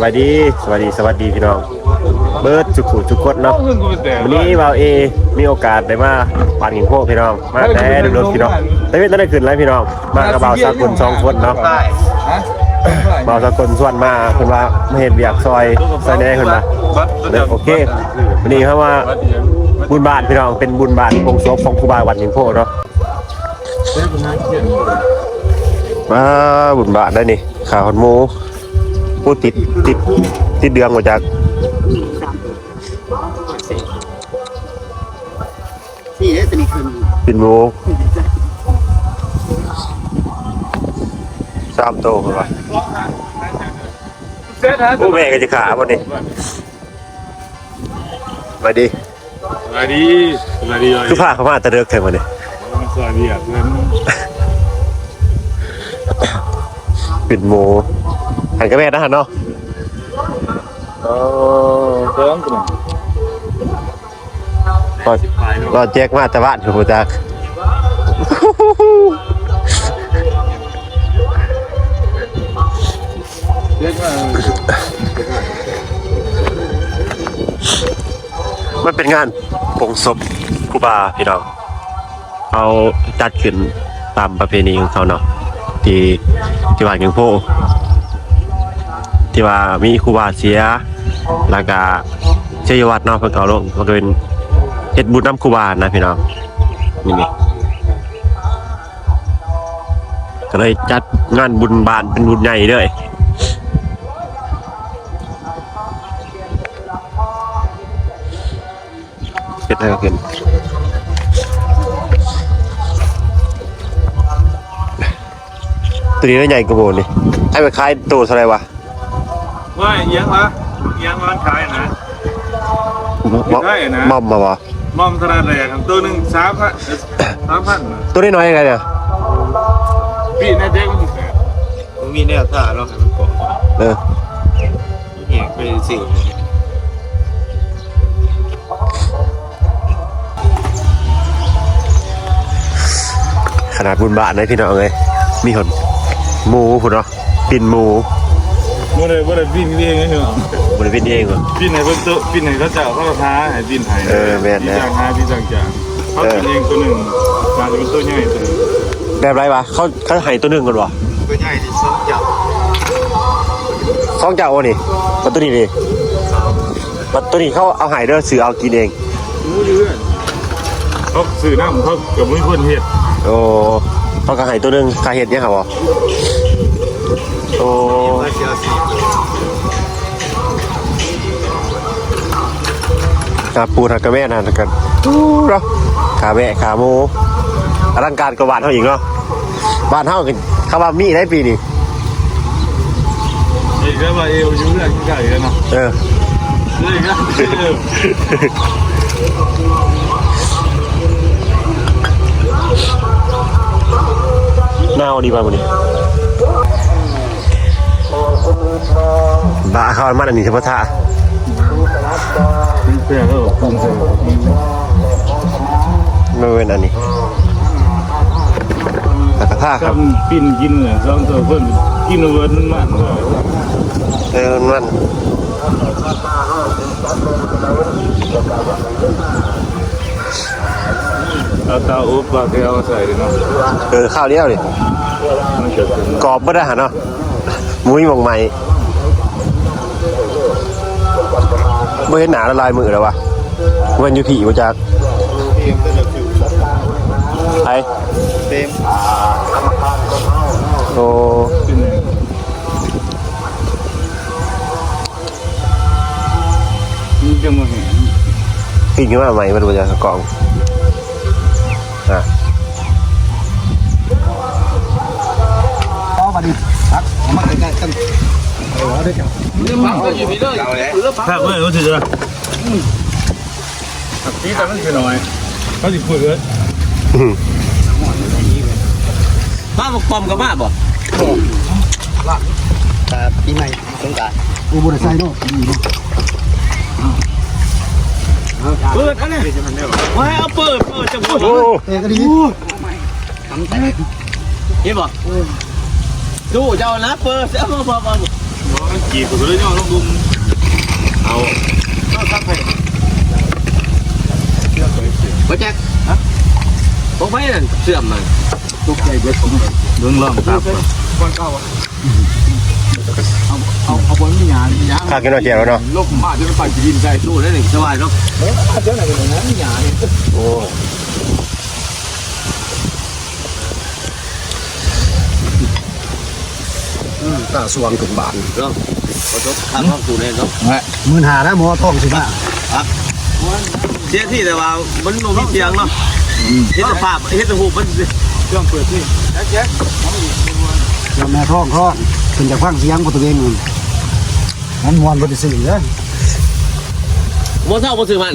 สวัสดีสวัสดีสวัสดีพี่น้อง เบิร์ดจุกุจุกดเนาะวันนี้วาวเอมีโอกาสได้มาปั่นกินโพวกพี่น้อง มาแต่เดินๆพี่น้องแต่ไม่ได้ขึ้นแล้วพี่น้อง มากับบ่าวสากลสองคนเนาะฮะบ่าวสากลส่วนมาเพิ่นว่ามาเห็นเบียกซอยซอยแหน่เพิ่นว่าเด้อโอเควันนี้เขาว่าบุญบาทพี่น้องเป็นบุญบาทองค์ศพของครูบาวัดหินโพเนาะมาบุญบาทได้นี่ข่าวฮอนหมู ผู้ติดติดติดเดืองมาจากนี่ได้จะมีคืนปินหมูสามโตคนวะเซ็ตฮะผู้แม่ก็จะขาวันนี้มาดีสวัสดีสวัสดีเลยคือผ้าเขามาแตะเลือกเธอมาเนี่ยสวัสดีอะเพื่อนปินหมู หันกับแม่นะหันเนาะเออเติมกันก็ก็แจ็คมาแต่บ้านคือผู้จักเรียกว่ามันเป็นงานปลงศพครูบาพี่น้องเอาจัดขึ้นตามประเพณีของเขาเนาะที่ที่ว่าอย่างโพ ที่ว่ามีครูบาเสีย แล้วก็เชยวัดเนาะเพิ่นก็เอาลงก็เป็นเฮ็ดบุญน้ำครูบานะพี่น้องนี่นี่ก็เลยจัดงานบุญบานเป็นบุญใหญ่เลยเป็นอะไรขึ้นตัวนี้ใหญ่กว่าโบนี่ให้ไปคล้ายตัวเท่าไรวะ ว่ายังวะยังร้านขายนะมอมได้นะ มอมมาวะมอมตลาดแรกตัวหนึ่งสามพันสามพันตัวนี้น้อยยังไงเนี่ยพี่นายเจ๊มันแสนมันมีแนวท่าเราให้มันเกาะเออเหี่ยไปสิวขนาดบุญบาทนะพี่น้องเลยมีหนหมูพุ่นเนาะปินหมู เมื่อไรเมื่อไรพี่เองไงเหรอบริเวณนี้เองเหรอพี่ไหนเพิ่นโตพี่ไหนเขาเจ้าเขาท้าให้พี่ไหนเออแม่นนะ พี่จางท้าพี่จางจางเขาเป็นเองตัวหนึ่งมาจะเป็นตัวใหญ่ตัวหนึ่งแบบไรวะเขาเขาให้ตัวหนึ่งก่อนวะก็ใหญ่ที่สุดจับสองเจ้าโอ้นี่ปัตตัวนี้ดิปัตตัวนี้เขาเอาใหายเด้อซื้อเอากินเอง รู้เรื่องเขาสื่อน้ำเขาเกือบไม่คนเห็ดโอ้เขาก็ใหายตัวหนึ่งคาเห็ดเนี่ยครับวะ โอ้มาเชียวสิขาปูทากระแม่นะกันอู้เนาะขาแม่ขาหมูอลังการกว่าบ้านเขาอีกเนาะบ้านเขากันเขาว่ามีได้ปีนี้อีกแล้วว่าเอวยุ่งเรื่องที่ไก่แล้วเนาะเออเลยก็เออหน้าเอาดีป่ะมันนี่ บ้าเขามันอันนี้เฉพาะท่าเปรี้ยวแล้วปรุงใส่ไม่เป็นอันนี้แต่กระท่าครับทำปิ้นกินเนี่ยสองตัวเพิ่นกินเอาเวิร์นมันเออมันเอาเตาอบปลาแก้วใส่เลยเนาะเออข้าวเดียวดิมันจะเป็นกรอบไม่ได้หรเนาะ มุ้ยมองใหม่ไม่เห็นหนาละลายมือแล้ววะเว้นอยู่ผีมาจากเต็มก็จะไอเต็มโอ้เป็นไงมันจะมาเห็นปิ้งขึ้นมาใหม่มันมาจากกล่องอะต่อมาดิ มาใกล้ๆกันเออได้จังเรื่องมันก็อยู่นี่เลยเรื่องถ้าเมื่อเขาถือจะตีกันมันคือน้อยเขาสิพูดเลยมาบอกปอมกับมาบ่แต่ปีใหม่สงกานต์อูบุรีไซโน่เปิดอันนี้ว่าให้เอาเปิดเปิดจะพูดโอ้เตะก็ดีทำแต่เห็นบ่ ดูเจ้านะเปิดเอามาบ่บ่กี่ตัวเลยย่อลงดุมเอาก็ซักไปบ่แจ็คฮะตกไปนั่นเสื่อมมันตกใจเบิดผมเรื่องล่องครับวันเก่าอะเอาเอาเอาบนมีหยามีหยาข้าวกินหน่อยเจียวแล้วเนาะลบมาจนไปดินใจสู้ได้หนึ่งสบายเนาะเอ๊ะเจ้าไหนเป็นนั้นมีหยาเนี่ยโอ้ ตาสว่างถึงบานเนาะขอจบทางห้องสูเลยเนาะหมื่นหาแล้วหมอท้องสิมาเสียที่แต่ว่ามันโนมีเสียงเนาะเฮ็ดภาพเฮ็ดหูมันเครื่องเปิดที่เดี๋ยวแม่ท้องท้องขึ้นจากฟังเสียงของตัวเองนู่นมันมวนบ่ได้ซื้อเด้อบ่เท่าบ่ซื้อมัน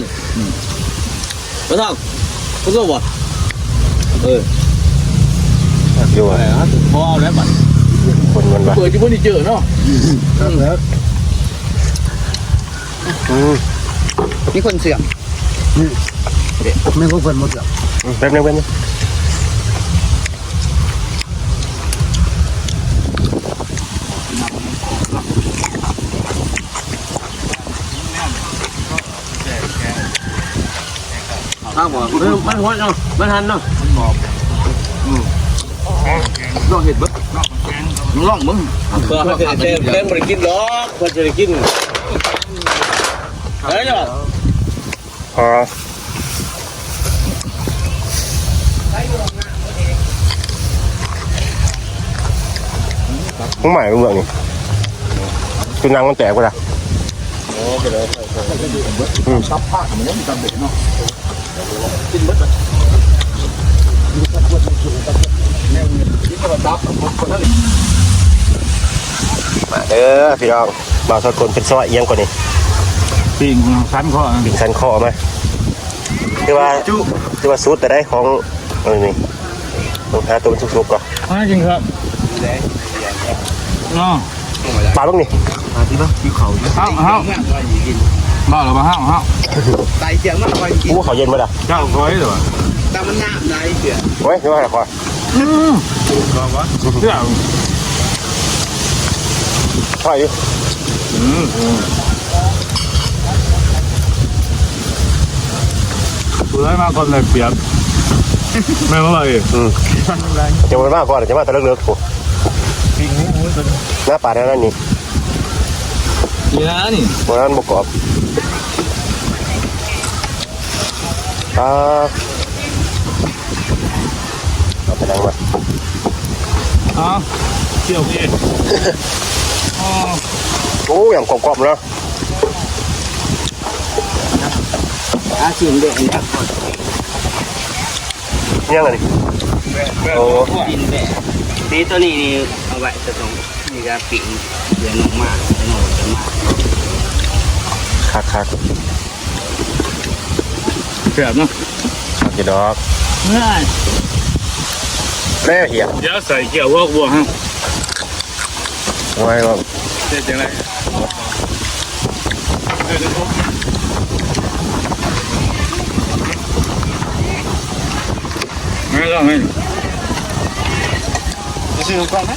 บ่เท่าบ่ซื้อบ่เอออยู่อะบ่เอาแล้วบัด คนมันว่าเปิดอยู่บ่ได้เจอเนาะอืมมีคนเสื่อมไม่ก็เพิ่นบ่เสือกแป๊บนึงแป๊บนึงอ้าวบ่มันหัวเนาะมันหันเนาะลองเห็ดบึ๊ ลองมึงเพื่อให้เต้นเต้นบริกินหรอกเพื่อจะได้กินเฮ้ยเนาะพอมึงใหม่มึงเบื่อนี่จุนังมันแตกไปละซับผ้ามันยังมีตำเบ็ดเนาะ มาเด้อพี่น้องบ่าวสกลเป็นซอยเอียงกว่านี้ปิ่งคันคอดึงสันคอมาคือว่าคือว่าสุดแต่ได้ของเออนี่ต้องหาตัวมันสุกๆก่อนมาจริงครับเนาะปลาลูกนี่ห้าวห้าวบ้าหรือเปล่าห้าวห้าวไตเสียงมันคอยกินกูว่าเขาเย็นมาละเจ้าคอยหรือเปล่าแต่มันน้ำไหนเสียโอ้ยนี่ว่าอะไรก่อน บอกว่าเจ้าพ่ออยู่อืมเปื่อยมาก่อนเลยเปียกไม่เมื่อไหร่อืมจะมาบ้ากก่อนจะมาแตะเลิกๆกูหนหน้าป่าแนั่นนี่นี่นะนี่วันนั้นบกกรอบอ่า เอาไปนั่งมาอ๋อเที่ยวพี่อ๋อโอ้อย่างกรอบๆเนาะอาชีพเด็กเนี่ยยังไงนี่โอ้กินแบบปีตัวนี้นี่เอาไว้จะต้องมีการปิ่งเดือนออกมาจะนอนจะมาคักคักเปียกเนาะคักจีดอกเมื่อ ยแม่เหี้ยเดี๋ยวใส่เกี่ยววอกบัวฮะไว้ว่าเจ๊จังไรไม่ต้องไม่ซื้อกล่องไหม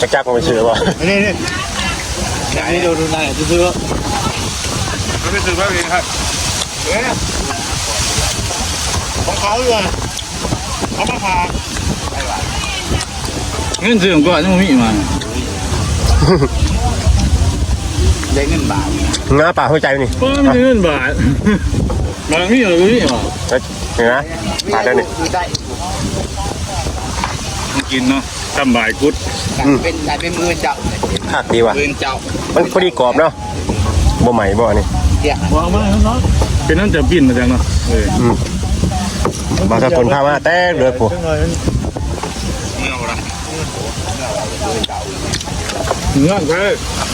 จักจักมันไปซื้อป่ะนี่นี่นี่ดูดูนายซื้อไม่ไปซื้อบ้างเองครับของเขาเลย เขามาพาเงินซื้อก่อนยังมีมาได้เงินบาทหน้าป่าหัวใจนี่ป้าไม่ได้เงินบาทบางมีอะไรก็มีมาเห็นนะป่าเด้อนี่ได้กินเนาะทำบายกุดเป็นได้เป็นมือเจ้าคักดีว่ะมือเจ้ามันพอดีกรอบเนาะบ่ใหม่บ่นี่เดี๋ยววางมาเนาะเป็นนั่นจะบินมาจังเนาะเออ มาสกุลพามาแต้เลือดกูเงื่อนไป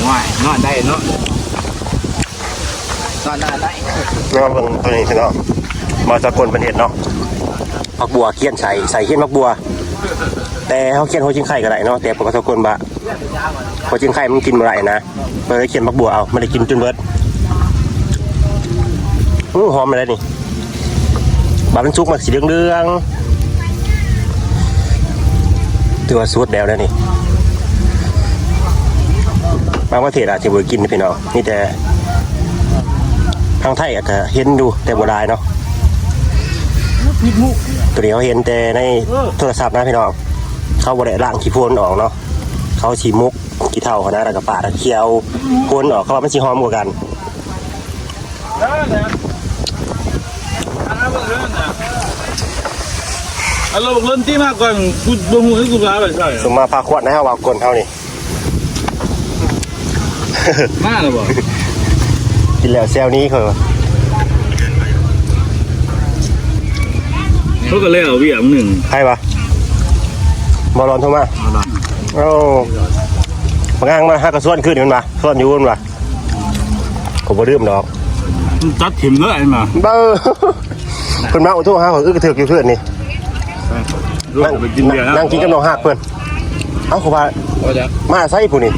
ง่ายนอนได้เนาะนอนได้ได้เนาะเบิ่งตัวนี้สิเนาะมาสกุลเป็นเห็ดเนาะผักบัวเคี่ยนใส่ใส่เคี่ยนผักบัว แต่เขาเคี่ยนหัวจิงไข่ก็ได้เนาะแต่ปกติสกุลบะหัวจิงไข่มันกินบ่ได้นะเลยเคี่ยนผักบัวเอาไม่ได้กินจนเบิดอื้อหอมอะไรนี่ บาเป็นซุกมันสีเหลืองๆตัวสุดแล้วนะนี่บางประเทศอาจจะบ่ได้กินนะพี่น้องมีแต่ทางไทยอาจจะเห็นดูแต่บ่ได้เนาะตัวนี้เขาเห็นแต่ในโทรศัพท์นะพี่น้องเขาบ่ได้ล้างขี้โพนออกเนาะเขาฉีมุกขี้เท่าเขานะแล้วก็ปาดเคี้ยวโพนออกเขาว่ามันสิหอมกว่ากัน อาเราเล่นที่มากก่อนกูบ่ฮู้ให้กูพาไปใช่สมมาพาขวดนะฮะว่ากลนเท่านี่มาแล้วบ่กินแล้วแซวนี้เขาเขาก็แล้วเวียมหนึ่งใครวะบอลอนโทรมาโอ้มางางมาหากระส่วนขึ้นมันมาส่วนอยู่มันมาผมบ่ดื่มดอกจัดถิ่มเลยมาเบ้อเพิ่นมาอุทุหาเขาอึกกระเถือกอยู่เพื่อนนี่ รู้นั่งไปกินเบียร์นะนั่งกินกับน้องหักเพื่อนเอ้าเขาว่าว่าจะมาใส่ผู้นี่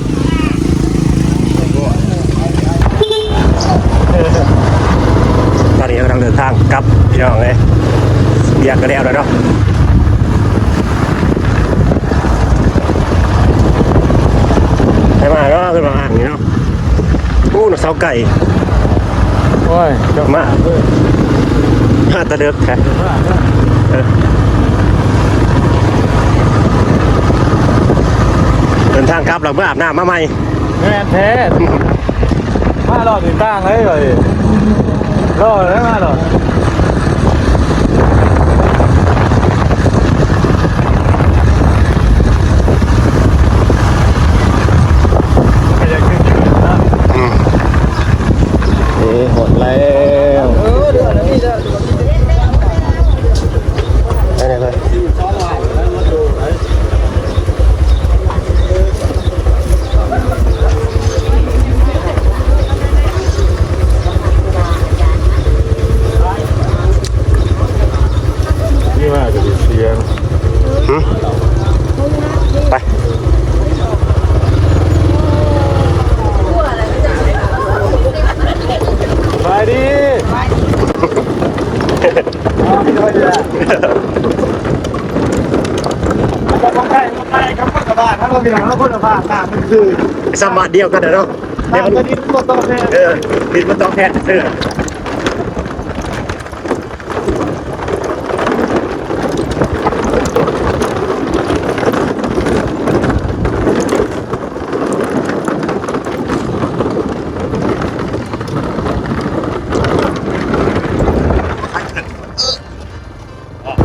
ตอนนี้กำลังเดินทางกลับพี่น้องเลยเบียร์ก็แล้วแล้วเนาะใช่มาก็คือมาอ่างนี่เนาะอู้หนักเสาไก่โอ้ยมามาตะเดึกแค่เออเดิ นทางกลับเราเมื่ออาบน้ำมาใหม่แม่นแท้มาหลอดถึงตั้งเลยเลยรอได้มาหลอด เอ้หมดแล้วเออเดือดนี่เดือดไหนเลย นี่ว่าจะเสียง ไป ไปดิใกล้ใกล้ครับคน ละบ้านถ้าเรามีหลังแล้วคนละบ้านต่างมันคือสมาเดียวกันนะเนาะเดี๋ยวต่างกันที่ตัวโตแท้เออดินมันต้องแทนเสื้อ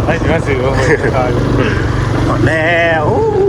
ให้ถึงสื่อว่าหมดแล้วอู้